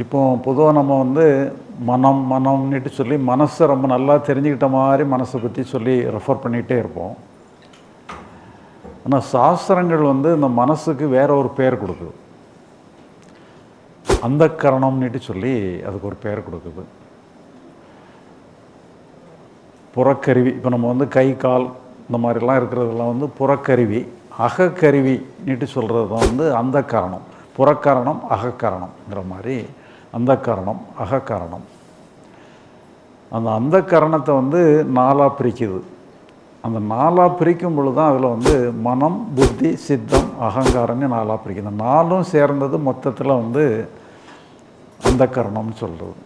இப்போ பொதுவாக நம்ம வந்து மனம் மனம்னுட்டு சொல்லி மனசை ரொம்ப நல்லா தெரிஞ்சுக்கிட்ட மாதிரி மனசை பற்றி சொல்லி ரெஃபர் பண்ணிகிட்டே இருப்போம். ஆனால் சாஸ்திரங்கள் வந்து இந்த மனசுக்கு வேற ஒரு பேர் கொடுக்குது. அந்த கரணம்னுட்டு சொல்லி அதுக்கு ஒரு பேர் கொடுக்குது. புறக்கருவி இப்போ நம்ம வந்து கை கால் இந்த மாதிரிலாம் இருக்கிறதெல்லாம் வந்து புறக்கருவி அகக்கருவின்னுட்டு சொல்கிறது தான் வந்து அந்த காரணம். புறக்காரணம் அகக்காரணம்ங்கிற மாதிரி அந்த கரணம் அகக்காரணம். அந்த அந்த கரணத்தை வந்து நாலாக பிரிக்குது. அந்த நாலாக பிரிக்கும் பொழுது தான் அதில் வந்து மனம் புத்தி சித்தம் அகங்காரம்னு நாலாக பிரிக்கும் இந்த நாலும் சேர்ந்தது மொத்தத்தில் வந்து அந்த கரணம்னு சொல்கிறது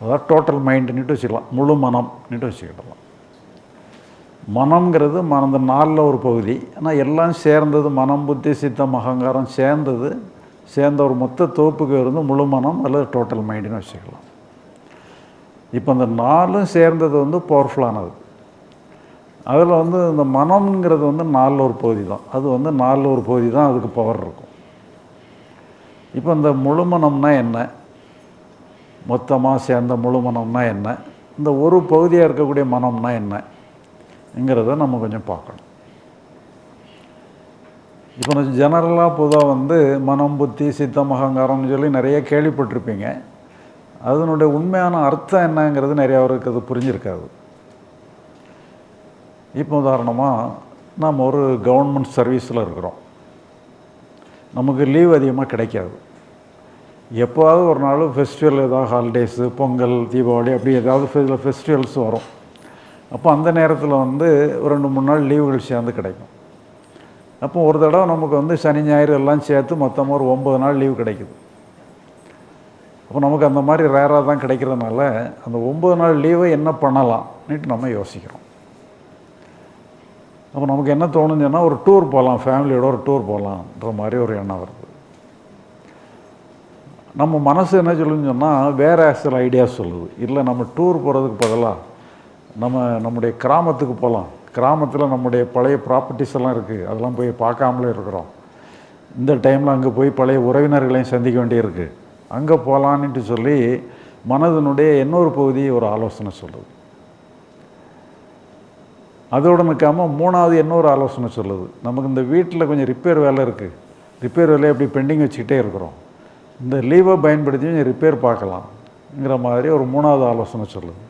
அதாவது டோட்டல் மைண்டுன்னுட்டு வச்சுக்கலாம். முழு மனம்னுட்டு வச்சுக்கிடலாம். மனம்ங்கிறது மன அந்த நாலில் ஒரு பகுதி. ஆனால் எல்லாம் சேர்ந்தது மனம் புத்தி சித்தம் அகங்காரம் சேர்ந்தது சேர்ந்த ஒரு மொத்த தொகுப்புக்கு இருந்து முழு மனம் அல்லது டோட்டல் மைண்டுன்னு வச்சுக்கலாம். இப்போ அந்த நாலும் சேர்ந்தது வந்து பவர்ஃபுல்லானது அதில் வந்து இந்த மனம்ங்கிறது வந்து நாலில் ஒரு பகுதி தான். அது வந்து நாலில் ஒரு பகுதி தான் அதுக்கு பவர் இருக்கும். இப்போ இந்த முழு மனம்னா என்ன? மொத்தமாக சேர்ந்த முழு மனம்னா என்ன? இந்த ஒரு பகுதியாக இருக்கக்கூடிய மனம்னா என்னங்கிறத நம்ம கொஞ்சம் பார்க்கணும். இப்போ நான் ஜெனரலாக பொதுவாக வந்து மனம் புத்தி சித்தம் அகங்காரம்னு சொல்லி நிறைய கேள்விப்பட்டிருப்பீங்க. அதனுடைய உண்மையான அர்த்தம் என்னங்கிறது நிறைய பேருக்கு அது புரிஞ்சிருக்காது. இப்போ உதாரணமாக நாம் ஒரு கவர்மெண்ட் சர்வீஸில் இருக்கிறோம். நமக்கு லீவ் அதிகமாக கிடைக்காது. எப்போவாவது ஒரு நாள் ஃபெஸ்டிவல் ஏதாவது ஹாலிடேஸு பொங்கல் தீபாவளி அப்படி ஏதாவது ஃபெஸ்டிவல்ஸ் வரும். அப்போ அந்த நேரத்தில் வந்து ஒரு ரெண்டு மூணு நாள் லீவுகள் சேர்ந்து கிடைக்கும். அப்போ ஒரு தடவை நமக்கு வந்து சனி ஞாயிறு எல்லாம் சேர்த்து மொத்தமாக ஒரு ஒம்பது நாள் லீவு கிடைக்குது. அப்போ நமக்கு அந்த மாதிரி ரேராக தான் கிடைக்கிறதுனால அந்த ஒம்பது நாள் லீவை என்ன பண்ணலாம்னுட்டு நம்ம யோசிக்கிறோம். அப்போ நமக்கு என்ன தோணுச்சுன்னா ஒரு டூர் போகலாம் ஃபேமிலியோட ஒரு டூர் போகலான்ற மாதிரி ஒரு எண்ணம் வருது. நம்ம மனசு என்ன சொல்லுன்னு சொன்னால் வேறு சில ஐடியாஸ் சொல்லுது. இல்லை நம்ம டூர் போகிறதுக்கு பதிலாக நம்ம நம்முடைய கிராமத்துக்கு போகலாம். கிராமத்தில் நம்முடைய பழைய ப்ராப்பர்ட்டிஸ் எல்லாம் இருக்குது அதெல்லாம் போய் பார்க்காமலே இருக்கிறோம். இந்த டைமில் அங்கே போய் பழைய உறவினர்களையும் சந்திக்க வேண்டியிருக்கு. அங்கே போகலான்ட்டு சொல்லி மனதினுடைய இன்னொரு பகுதி ஒரு ஆலோசனை சொல்லுது. அதோடு நிற்காமல் மூணாவது இன்னொரு ஆலோசனை சொல்லுது. நமக்கு இந்த வீட்டில் கொஞ்சம் ரிப்பேர் வேலை இருக்குது ரிப்பேர் வேலையை அப்படி பெண்டிங் வச்சுக்கிட்டே இருக்கிறோம். இந்த லீவை பயன்படுத்தி கொஞ்சம் ரிப்பேர் பார்க்கலாம்ங்கிற மாதிரி ஒரு மூணாவது ஆலோசனை சொல்லுது.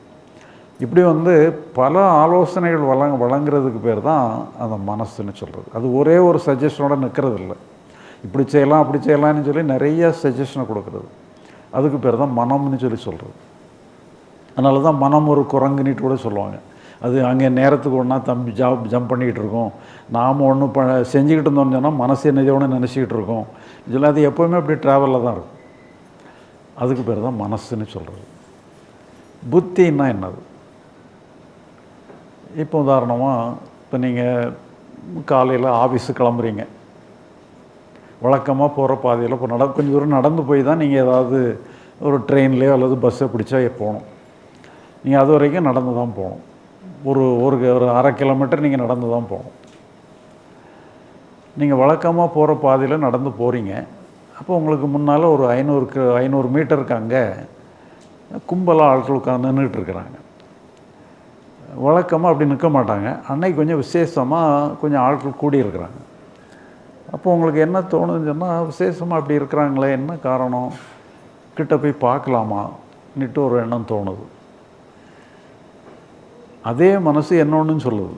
இப்படி வந்து பல ஆலோசனைகள் வழங்க வழங்குறதுக்கு பேர் தான் அந்த மனசுன்னு சொல்கிறது அது ஒரே ஒரு சஜஷனோட நிற்கிறது இல்லை இப்படி செய்யலாம் அப்படி செய்யலாம்னு சொல்லி நிறைய சஜஷனை கொடுக்குறது. அதுக்கு பேர் தான் மனம்னு சொல்லி சொல்கிறது அதனால தான் மனம் ஒரு குரங்குனிட்டு கூட சொல்லுவாங்க. அது அங்கே நேரத்துக்கு ஒன்றா தம்பி ஜாப் ஜம்ப் பண்ணிக்கிட்டு இருக்கோம். நாம் ஒன்று ப செஞ்சுக்கிட்டு இருந்தோம்னு சொன்னால் மனசு என்ன நினச்சிக்கிட்டு இருக்கோம். இதில் அது எப்போவுமே அப்படி ட்ராவலில் தான் இருக்கும். அதுக்கு பேர் தான் மனசுன்னு சொல்கிறது புத்தின்னா என்னது? இப்போ உதாரணமாக இப்போ நீங்கள் காலையில் ஆஃபீஸு கிளம்புறீங்க. வழக்கமாக போகிற பாதையில் இப்போ நட கொஞ்சம் தூரம் நடந்து போய் தான் நீங்கள் ஏதாவது ஒரு ட்ரெயின்லேயோ அல்லது பஸ்ஸை பிடிச்சா போகணும். நீங்கள் அது வரைக்கும் நடந்து தான் போகணும். ஒரு ஒரு ஒரு அரை கிலோமீட்டர் நீங்கள் நடந்து தான் போகணும். நீங்கள் வழக்கமாக போகிற பாதையில் நடந்து போகிறீங்க அப்போ உங்களுக்கு முன்னால் ஒரு ஐநூறுக்கு ஐநூறு மீட்டருக்கு அங்கே கும்பலாக ஆட்கள் உட்காந்து நின்றுட்டு இருக்கிறாங்க. வழக்கமாக அப்படி நிற்க மாட்டாங்க. அன்னைக்கு கொஞ்சம் விசேஷமாக கொஞ்சம் ஆட்கள் கூடி இருக்கிறாங்க அப்போ உங்களுக்கு என்ன தோணுதுன்னு சொன்னால் விசேஷமாக அப்படி இருக்கிறாங்களே என்ன காரணம்? கிட்ட போய் பார்க்கலாமா? நிட்டு ஒரு எண்ணம் தோணுது. அதே மனசு என்னொன்னு சொல்லுது.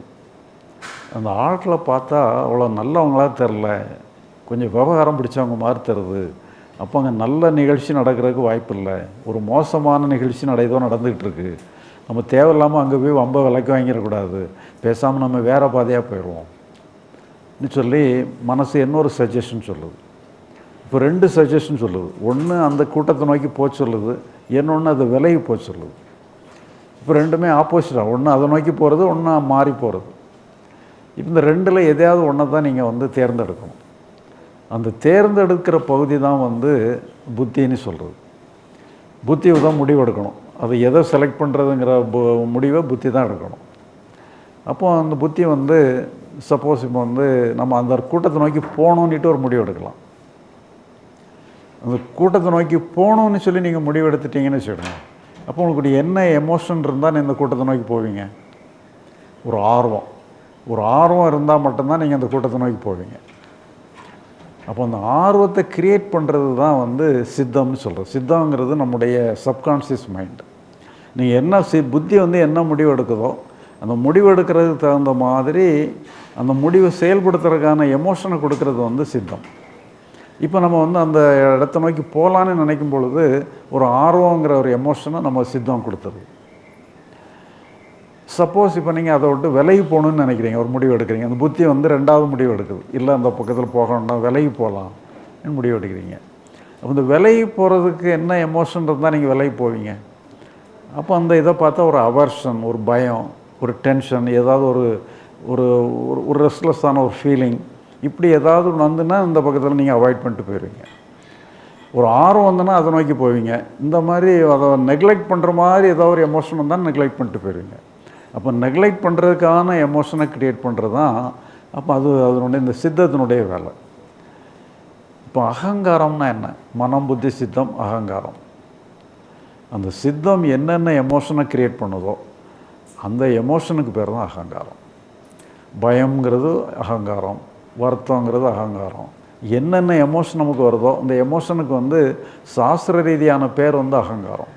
அந்த ஆட்களை பார்த்தா அவ்வளோ நல்லவங்களா தெரில. கொஞ்சம் விவகாரம் பிடிச்சவங்க மாதிரி தருது. அப்போ அங்கே நல்ல நிகழ்ச்சி நடக்கிறதுக்கு வாய்ப்பு இல்லை ஒரு மோசமான நிகழ்ச்சி நடைதோ நடந்துக்கிட்டு இருக்குது நம்ம தேவையில்லாமல் அங்கே போய் வம்ப விலைக்கு வாங்கிடக்கூடாது. பேசாமல் நம்ம வேறு பாதையாக போயிடுவோம். சொல்லி மனசு இன்னொரு சஜஷன் சொல்லுது. இப்போ ரெண்டு சஜஷன் சொல்லுது. ஒன்று அந்த கூட்டத்தை நோக்கி போக சொல்லுது. இன்னொன்று அது விலகி போக சொல்லுது. இப்போ ரெண்டுமே ஆப்போசிட்டாக ஒன்று அதை நோக்கி போகிறது ஒன்று மாறி போகிறது இப்போ இந்த ரெண்டில் எதையாவது ஒன்றை தான் நீங்கள் வந்து தேர்ந்தெடுக்கணும். அந்த தேர்ந்தெடுக்கிற பகுதி தான் வந்து புத்தின்னு சொல்கிறது புத்தியை தான் முடிவெடுக்கணும். அது எதை செலக்ட் பண்ணுறதுங்கிற முடிவை புத்தி தான் எடுக்கணும். அப்போது அந்த புத்தி வந்து சப்போஸ் இப்போ வந்து நம்ம அந்த கூட்டத்தை நோக்கி போகணுன்னுட்டு ஒரு முடிவு எடுக்கலாம். அந்த கூட்டத்தை நோக்கி போகணும்னு சொல்லி நீங்கள் முடிவு எடுத்துட்டீங்கன்னு வச்சுக்கோங்க. அப்போ உங்களுக்கு என்ன எமோஷன் இருந்தால் இந்த கூட்டத்தை நோக்கி போவீங்க? ஒரு ஆர்வம். ஒரு ஆர்வம் இருந்தால் மட்டும்தான் நீங்கள் அந்த கூட்டத்தை நோக்கி போவீங்க. அப்போ அந்த ஆர்வத்தை க்ரியேட் பண்ணுறது தான் வந்து சித்தம்னு சொல்கிறோம் சித்தங்கிறது நம்முடைய சப்கான்ஷியஸ் மைண்டு நீங்கள் என்ன சி புத்தி வந்து என்ன முடிவு எடுக்குதோ அந்த முடிவு எடுக்கிறதுக்கு தகுந்த மாதிரி அந்த முடிவை செயல்படுத்துறதுக்கான எமோஷனை கொடுக்கறது வந்து சித்தம். இப்போ நம்ம வந்து அந்த இடத்த நோக்கி போகலான்னு நினைக்கும் பொழுது ஒரு ஆர்வங்கிற ஒரு எமோஷனை நம்ம சித்தம் கொடுத்துருது சப்போஸ் இப்போ நீங்கள் அதை விட்டு விலகி போகணுன்னு நினைக்கிறீங்க ஒரு முடிவு எடுக்கிறீங்க. அந்த புத்தி வந்து ரெண்டாவது முடிவு எடுக்குது. இல்லை அந்த பக்கத்தில் போகணும்னா விலகி போகலாம் முடிவு எடுக்கிறீங்க. அப்போ இந்த விலகி போகிறதுக்கு என்ன எமோஷன் இருந்தால் நீங்கள் விலகி போவீங்க? அப்போ அந்த இதை பார்த்தா ஒரு அவர்ஷன் ஒரு பயம் ஒரு டென்ஷன் ஏதாவது ஒரு ஒரு ஒரு- ஒரு ரெஸ்ட்லெஸ்ஸான ஒரு ஃபீலிங் இப்படி ஏதாவது ஒன்று வந்துன்னா இந்த பக்கத்தில் நீங்கள் அவாய்ட் பண்ணிட்டு போயிடுவீங்க ஒரு ஆர்வம் வந்தனா அதை நோக்கி போவீங்க. இந்த மாதிரி அதை நெக்லெக்ட் பண்ணுற மாதிரி ஏதாவது ஒரு எமோஷன் வந்தால் நெக்லெக்ட் பண்ணிட்டு போயிடுவீங்க அப்போ நெக்லெக்ட் பண்ணுறதுக்கான எமோஷனை க்ரியேட் பண்ணுறது தான் அப்போ அது அதனுடைய இந்த சித்தத்தினுடைய வேலை. இப்போ அகங்காரம்னா என்ன? மனம் புத்தி சித்தம் அகங்காரம். அந்த சித்தம் என்னென்ன எமோஷனை க்ரியேட் பண்ணுதோ அந்த எமோஷனுக்கு பேர் தான் அகங்காரம். பயம்ங்கிறது அகங்காரம் வருத்தங்கிறது அகங்காரம். என்னென்ன எமோஷன் நமக்கு வருதோ அந்த எமோஷனுக்கு வந்து சாஸ்திர ரீதியான பேர் வந்து அகங்காரம்.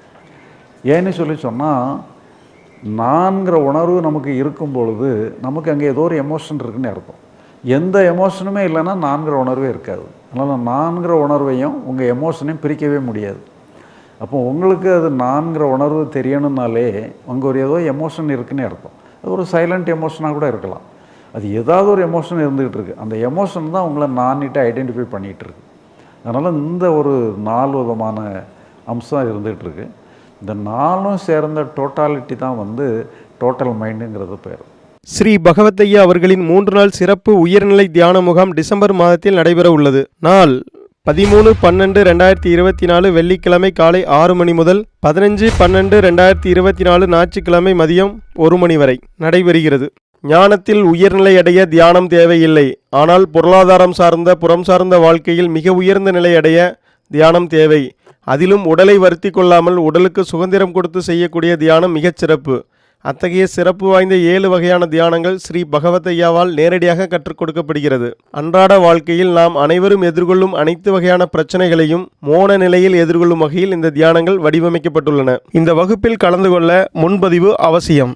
ஏன்னு சொல்லி சொன்னால் நான்கிற உணர்வு நமக்கு இருக்கும் பொழுது நமக்கு அங்கே ஏதோ ஒரு எமோஷன் இருக்குன்னு அர்த்தம். எந்த எமோஷனுமே இல்லைன்னா நான்கிற உணர்வே இருக்காது. அதனால் நான்கிற உணர்வையும் உங்கள் எமோஷனையும் பிரிக்கவே முடியாது. அப்போ உங்களுக்கு அது நான்கிற உணர்வு தெரியணும்னாலே அங்கே ஒரு ஏதோ எமோஷன் இருக்குன்னு அர்த்தம். அது ஒரு சைலண்ட் எமோஷனாக கூட இருக்கலாம். அது ஏதாவது ஒரு எமோஷன் இருந்துகிட்டு இருக்குது அந்த எமோஷன் தான் உங்களை நான்கிட்ட ஐடென்டிஃபை பண்ணிகிட்டு இருக்கு. அதனால் இந்த ஒரு நாலு விதமான அம்சம் இருந்துகிட்டு இருக்கு. இந்த நாலும் சேர்ந்த டோட்டாலிட்டி தான் வந்து டோட்டல் மைண்டுங்கிறது பேர். ஸ்ரீ பகவத்தையா அவர்களின் மூன்று நாள் சிறப்பு உயர்நிலை தியான முகாம் டிசம்பர் மாதத்தில் நடைபெற உள்ளது. நாள் பதிமூணு பன்னெண்டு ரெண்டாயிரத்தி இருபத்தி நாலு வெள்ளிக்கிழமை காலை ஆறு மணி முதல் பதினஞ்சு பன்னெண்டு ரெண்டாயிரத்தி இருபத்தி நாலு ஞாயிற்றுக்கிழமை மதியம் ஒரு மணி வரை நடைபெறுகிறது. ஞானத்தில் உயர்நிலை அடைய தியானம் தேவையில்லை. ஆனால் பொருளாதாரம் சார்ந்த புறம் சார்ந்த வாழ்க்கையில் மிக உயர்ந்த நிலை அடைய தியானம் தேவை. அதிலும் உடலை வருத்தி கொள்ளாமல் உடலுக்கு சுதந்திரம் கொடுத்து செய்யக்கூடிய தியானம் மிகச் சிறப்பு. அத்தகைய சிறப்பு வாய்ந்த ஏழு வகையான தியானங்கள் ஸ்ரீ பகவதையாவால் நேரடியாக கற்றுக் கொடுக்கப்படுகிறது. அன்றாட வாழ்க்கையில் நாம் அனைவரும் எதிர்கொள்ளும் அனைத்து வகையான பிரச்சனைகளையும் மோன நிலையில் எதிர்கொள்ளும் வகையில் இந்த தியானங்கள் வடிவமைக்கப்பட்டுள்ளன. இந்த வகுப்பில் கலந்து கொள்ள முன்பதிவு அவசியம்.